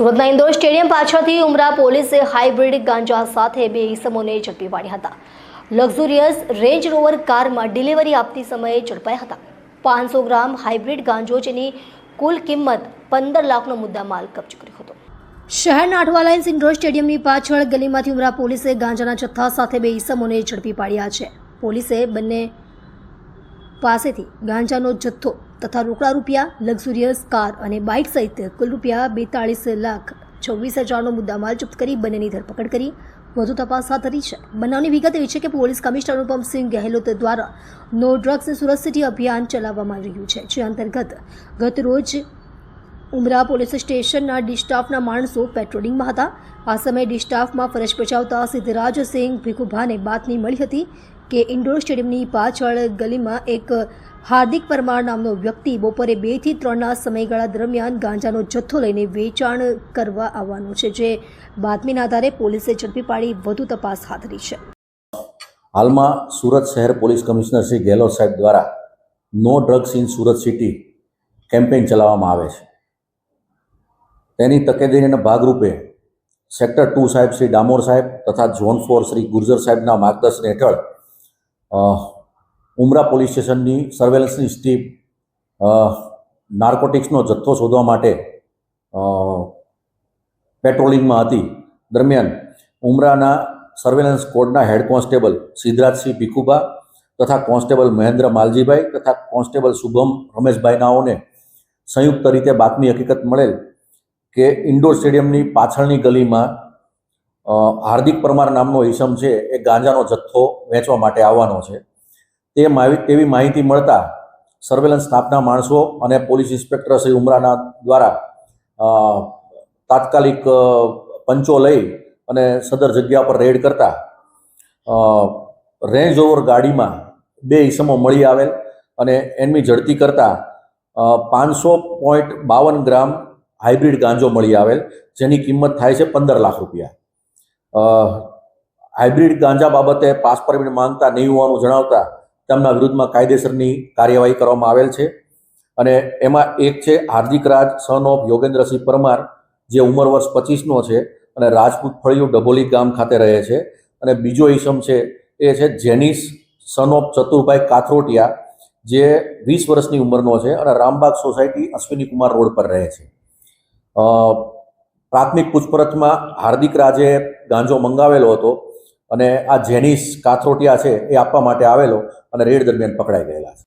સુરતના ઇન્દોર સ્ટેડિયમ પાછળથી ઉમરા પોલીસે હાઇબ્રિડ ગાંજા સાથે બે ઇસમોને ઝડપી પાડ્યા હતા. લક્ઝુરિયસ રેન્જ રોવર કારમાં ડિલિવરી આપતી સમયે ઝડપાયા હતા. પાંચસો ગ્રામ હાઇબ્રિડ ગાંજો જેની કુલ કિંમત પંદર લાખનો મુદ્દામાલ કબજે કર્યો હતો. શહેરના અઠવા લાઇન્સ ઇન્ડોર સ્ટેડિયમની પાછળ ગલીમાંથી ઉમરા પોલીસે ગાંજાના જથ્થા સાથે બે ઇસમોને ઝડપી પાડ્યા છે. પોલીસે બંને પાસેથી ગાંજાનો જથ્થો તથા રોકડા રૂપિયા, લક્ઝુરિયસ કાર અને બાઇક સહિત કુલ રૂપિયા બેતાળીસ લાખ છવ્વીસ હજારનો મુદ્દામાલ જપ્ત કરી બંનેની ધરપકડ કરી. વધુ તપાસ હાથ ધરી છે. બનાવની વિગત એવી છે કે પોલીસ કમિશનર અનુપમસિંહ ગહેલોત દ્વારા નો ડ્રગ્સ સુરત સિટી અભિયાન ચલાવવામાં આવી રહ્યું છે, જે અંતર્ગત ગત રોજ ઉમરા પોલીસ સ્ટેશનના ડિસ્ટાફના માણસો પેટ્રોલિંગમાં હતા. આ સમયે ડિસ્ટાફમાં ફરજ બજાવતા સિદ્ધરાજસિંહ ભીખુભાને બાતમી મળી હતી કે ઇન્ડોર સ્ટેડિયમની પાછળ ગલીમાં એક હાર્દિક પરમાર નામનો વ્યક્તિ બપોરે બેથી ત્રણના સમયગાળા દરમિયાન ગાંજાનો જથ્થો લઈને વેચાણ કરવા આવવાનો છે, જે બાતમીના આધારે પોલીસે ઝડપી પાડી વધુ તપાસ હાથ ધરી છે. હાલમાં સુરત શહેર પોલીસ કમિશનર શ્રી ગેહલોત સાહેબ દ્વારા no drugs in Surat city campaign ચલાવવામાં આવે છે. તેની તકેદારીના ભાગરૂપે સેક્ટર ટુ સાહેબ શ્રી ડામોર સાહેબ તથા ઝોન ફોર શ્રી ગુર્જર સાહેબના માર્ગદર્શન હેઠળ ઉમરા પોલીસ સ્ટેશનની સર્વેલન્સની સ્ટીપ નાર્કોટિક્સનો જથ્થો શોધવા માટે પેટ્રોલિંગમાં હતી. દરમિયાન ઉમરાના સર્વેલન્સ કોડના હેડ કોન્સ્ટેબલ સિદ્ધરાજસિંહ ભીખુભા તથા કોન્સ્ટેબલ મહેન્દ્ર માલજીભાઈ તથા કોન્સ્ટેબલ શુભમ રમેશભાઈ નાઓને સંયુક્ત રીતે બાતમી હકીકત મળેલ કે ઇન્ડોર સ્ટેડિયમની પાછળની ગલીમાં હાર્દિક પરમાર નામનો ઈસમ છે, એ ગાંજાનો જથ્થો વેચવા માટે આવવાનો છે. તે તેવી માહિતી મળતા સર્વેલન્સ સ્ટાફના માણસો અને પોલીસ ઇન્સ્પેક્ટર શ્રી ઉમરાના દ્વારા તાત્કાલિક પંચો લઈ અને સદર જગ્યા પર રેડ કરતા રેન્જ ઓવર ગાડીમાં બે ઈસમો મળી આવેલ અને એમની ઝડપી કરતા પાંચસો પોઈન્ટ બાવન ગ્રામ હાઇબ્રિડ ગાંજો મળી આવેલ, જેની કિંમત થાય છે પંદર લાખ રૂપિયા. હાઇબ્રિડ ગાંજા બાબતે પાસ પરમિટ માંગતા નહીં હોવાનું જણાવતા તેમના વિરુદ્ધમાં કાયદેસરની કાર્યવાહી કરવામાં આવેલ છે. અને એમાં એક છે હાર્દિક રાજ સન ઓફ યોગેન્દ્રસિંહ પરમાર, જે ઉંમર વર્ષ પચીસનો છે અને રાજપૂત ફળિયું ડબોલી ગામ ખાતે રહે છે. અને બીજો ઈસમ છે એ છે જેનિસ સન ઓફ ચતુરભાઈ કાથરોટિયા, જે વીસ વર્ષની ઉંમરનો છે અને રામબાગ સોસાયટી અશ્વિની કુમાર રોડ પર રહે છે. પ્રાથમિક પૂછપરછમાં હાર્દિક રાજે ગાંજો મંગાવેલો હતો અને આ જેનિસ કાથરોટિયા છે એ આપવા માટે આવેલો અને રેડ દરમિયાન પકડાઈ ગયેલા છે.